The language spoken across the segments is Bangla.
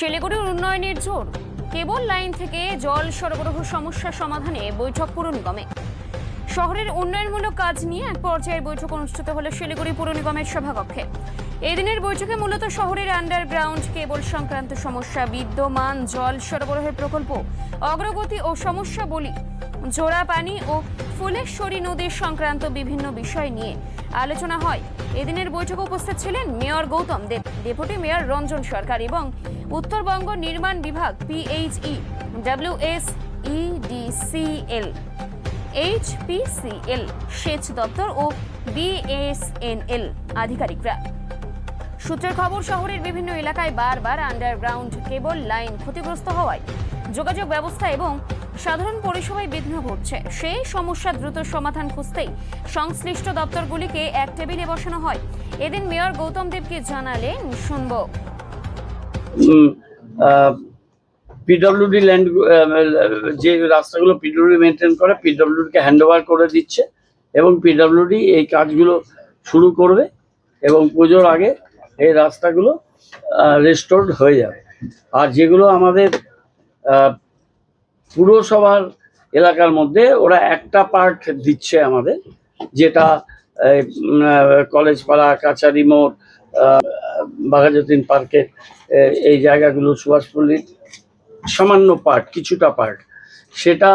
শিলিগুড়ির উন্নয়নের জোর। কেবল লাইন থেকে জল সরবরাহ সমস্যা সমাধানে বৈঠক পুর নিগমে। শহরের উন্নয়নমূলক কাজ নিয়ে এক পর্যায়ের বৈঠক অনুষ্ঠিত হলো শিলিগুড়ি পুর নিগমের সভাকক্ষে। এদিনের বৈঠকে মূলত শহরের আন্ডারগ্রাউন্ড কেবল সংক্রান্ত সমস্যা, বিদ্যমান জল সরবরাহের প্রকল্প, অগ্রগতি ও সমস্যা বলি, জোড়া পানি ও ফুলেশ্বরী নদীর সংক্রান্ত বিভিন্ন বিষয় নিয়ে আলোচনা হয়। এদিনের বৈঠকে উপস্থিত ছিলেন mayor Gautam Deb, deputy mayor Ranjan Sarkar এবং উত্তরবঙ্গ নির্মাণ বিভাগ পিএইচই ডাব্লিউএস ইডিসিএল এইচপিসিএল সেচ দপ্তর ও বিএসএনএল আধিকারিকরা। সূত্রের খবর, শহরের বিভিন্ন এলাকায় বারবার আন্ডারগ্রাউন্ড কেবল লাইন ক্ষতিগ্রস্ত হওয়ায় যোগাযোগ ব্যবস্থা এবং সাধারণ পরিষেবায় বিঘ্ন ঘটছে। সেই সমস্যা দ্রুত সমাধান খুঁজতেই সংশ্লিষ্ট দপ্তরগুলিকে এক টেবিলে বসানো হয়। এদিন মেয়র গৌতম দেবকে জানালেন, শুনব। পিডব্লিউডি ল্যান্ড যে রাস্তাগুলো পিডব্লিউডি মেনটেন করে পিডব্লিউডিকে হ্যান্ড ওভার করে দিচ্ছে এবং পিডব্লিউডি এই কাজগুলো শুরু করবে এবং পুজোর আগে এই রাস্তাগুলো রেস্টোর্ড হয়ে যাবে। আর যেগুলো আমাদের পুরসভার এলাকার মধ্যে ওরা একটা পার্ট দিচ্ছে আমাদের, যেটা কলেজ পাড়া, কাছারি মোড় বাঘাযতীন পার্কের এই জায়গাগুলো, সুভাষপল্লির সামান্য পার্ট কিছুটা পার্ট সেটা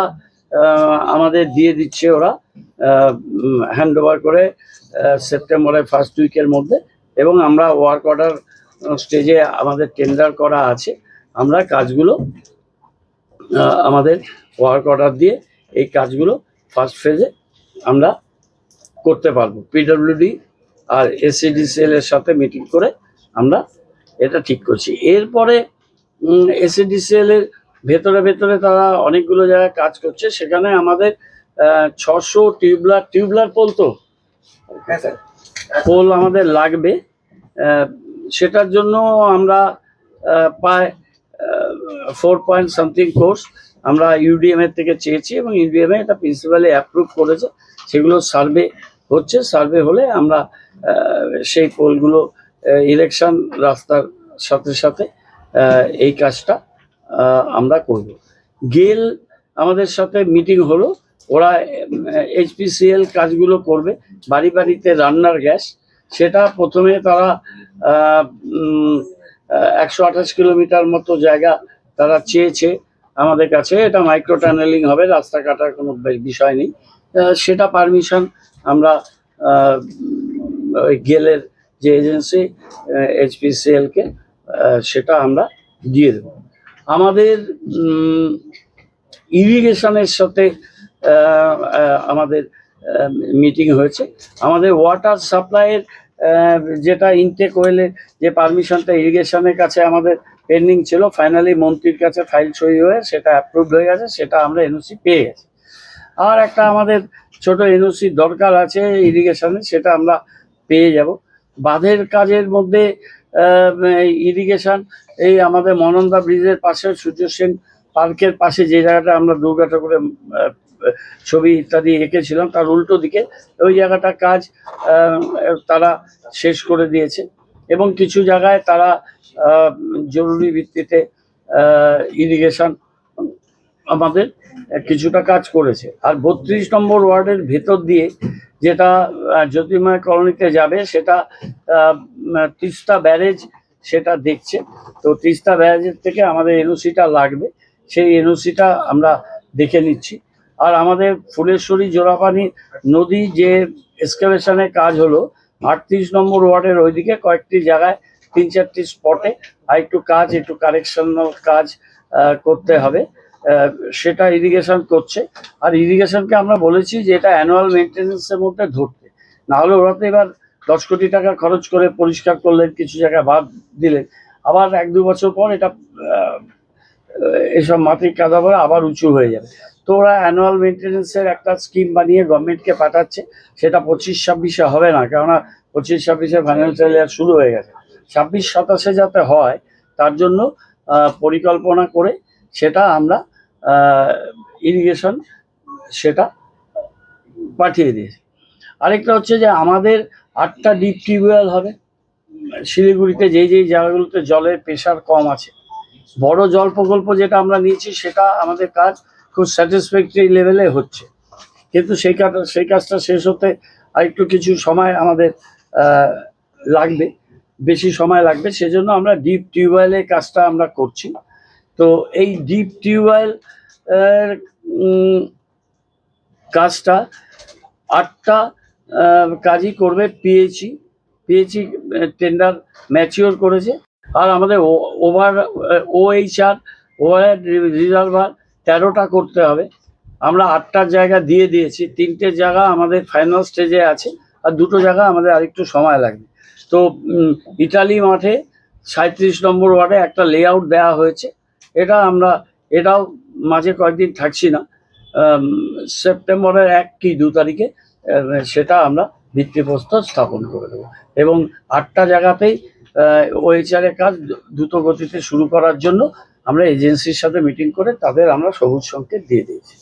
আমাদের দিয়ে দিচ্ছে ওরা হ্যান্ড ওভার করে সেপ্টেম্বরের ফার্স্ট উইকের মধ্যে। এবং আমরা ওয়ার্ক অর্ডার স্টেজে আমাদের টেন্ডার করা আছে। আমরা কাজগুলো আমাদের ওয়ার্ক অর্ডার দিয়ে এই কাজগুলো ফার্স্ট ফেজে আমরা করতে পারব। পিডব্লিউডি আর এসিডিসিএল এর সাথে মিটিং করে আমরা এটা ঠিক করছি। এরপরে এসিডিসিএল এর ভেতরে ভেতরে তারা অনেকগুলো জায়গায় কাজ করছে। সেখানে আমাদের ছশো টিউবলার টিউবলার পোল তো? পোল আমাদের লাগবে। সেটার জন্য আমরা প্রায় ফোর পয়েন্ট সামথিং কোর্স আমরা ইউডিএম এর থেকে চেয়েছি এবং ইউডিএম এ এটা প্রিন্সিপালি অ্যাপ্রুভ করেছে। সেগুলো সার্ভে হচ্ছে। সার্ভে হলে আমরা সেই পোলগুলো ইলেকশন রাস্তার সাথে সাথে এই কাজটা আমরা করব। গেল আমাদের সাথে মিটিং হলো। ওরা এইচপিসিএল কাজগুলো করবে। বাড়ি বাড়িতে রান্নার গ্যাস। সেটা প্রথমে তারা একশো আঠাশ কিলোমিটার মতো জায়গা তারা চেয়েছে আমাদের কাছে, এটা মাইক্রো টানেলিং হবে, রাস্তা কাটার কোনো বিষয় নেই। সেটা পারমিশন আমরা গেলের যে এজেন্সি এইচপিসিএলকে সেটা আমরা দিয়ে দেবো। আমাদের ইরিগেশনের সাথে আমাদের মিটিং হয়েছে। আমাদের ওয়াটার সাপ্লাইয়ের যেটা ইনটেক ওয়েলের যে পারমিশনটা ইরিগেশনের কাছে আমাদের পেন্ডিং ছিল। ফাইনালি মন্ত্রীর কাছে ফাইল সই হয়ে সেটা অ্যাপ্রুভড হয়ে গেছে, সেটা আমরা এনওসি পেয়ে গেছি। আর একটা আমাদের ছোট এনওসি দরকার আছে ইরিগেশনে সেটা আমরা পেয়ে যাব। বাঁধের কাজের মধ্যে ইরিগেশন এই আমাদের মনন্দা ব্রিজের পাশে, সূর্য সেন পার্কের পাশে যে জায়গাটা আমরা দুর্গাটা করে ছবি ইত্যাদি এঁকেছিলাম, তার উল্টো দিকে ওই জায়গাটা কাজ তারা শেষ করে দিয়েছে। এবং কিছু জায়গায় তারা জরুরি ভিত্তিতে ইরিগেশন আমাদের কিছুটা কাজ করেছে। আর বত্রিশ নম্বর ওয়ার্ডের ভেতর দিয়ে যেটা জ্যোতির্ময় কলোনিতে যাবে, সেটা তিস্তা ব্যারেজ সেটা দেখছে। তো তিস্তা ব্যারেজের থেকে আমাদের এনওসিটা লাগবে। সেই এনওসিটা আমরা দেখে নিচ্ছি। আর আমাদের ফুলেশ্বরী জোড়াপানি নদী যে এক্সকাভেশনের কাজ হলো, আটত্রিশ নম্বর ওয়ার্ডের ওইদিকে কয়েকটি জায়গায় তিন চারটি স্পটে আর একটু কাজ, একটু কারেকশনাল কাজ করতে হবে। সেটা ইরিগেশন করছে। আর ইরিগেশনকে আমরা বলেছি যে এটা অ্যানুয়াল মেনটেন্যান্সের মধ্যে ধরতে। না হলে ওরা তো এবার দশ কোটি টাকা খরচ করে পরিষ্কার করলেন, কিছু জায়গায় বাদ দিলেন। আবার এক দু বছর পর এটা এসব মাটির কাদা পরে আবার উঁচু হয়ে যাবে। তো ওরা অ্যানুয়াল মেনটেন্যান্সের একটা স্কিম বানিয়ে গভর্নমেন্টকে পাঠাচ্ছে। সেটা পঁচিশ ছাব্বিশে হবে না, কেননা পঁচিশ ছাব্বিশে ফাইন্যান্সিয়াল ইয়ার শুরু হয়ে গেছে। ছাব্বিশ সাতাশে যাতে হয়, তার জন্য পরিকল্পনা করে সেটা আমরা ইরিগেশন সেটা পাঠিয়ে দিয়েছি। আরেকটা হচ্ছে যে আমাদের আটটা ডিপ টিউবওয়েল হবে। শিলিগুড়িতে যেই যেই জায়গাগুলোতে জলের প্রেশার কম আছে, বড় জল প্রকল্প যেটা আমরা নিয়েছি সেটা আমাদের কাজ খুব স্যাটিসফ্যাক্টরি লেভেলে হচ্ছে। কিন্তু সেই কাজটা সেই কাজটা শেষ হতে আরেকটু কিছু সময় আমাদের লাগবে। বেশি সময় লাগবে, সেজন্য আমরা ডিপ টিউবওয়েলের কাজটা আমরা করছি। তো এই ডিপ টিউবওয়েল কাজটা আটটা কাজই করবে পিএইচই পিএইচই টেন্ডার ম্যাচিওর করেছে। আর আমাদের ওভার ওএইচআর ওভার রিজার্ভার তেরোটা করতে হবে। আমরা আটটার জায়গা দিয়ে দিয়েছি, তিনটে জায়গা আমাদের ফাইনাল স্টেজে আছে, আর দুটো জায়গা আমাদের আরেকটু সময় লাগবে। তো ইটালি মাঠে সাঁত্রিশ নম্বর ওয়ার্ডে একটা লেআউট দেওয়া হয়েছে। এটা আমরা, এটাও মাঝে কয়েকদিন থাকছি না। সেপ্টেম্বরের এক কি দু তারিখে সেটা আমরা ভিত্তিপ্রস্তর স্থাপন করে দেবো। এবং আটটা জায়গাতেই ওএইচআর এর কাজ দ্রুত গতিতে শুরু করার জন্য আমরা এজেন্সির সাথে মিটিং করে তাদের আমরা সবুজ সংকেত দিয়ে দিয়েছি।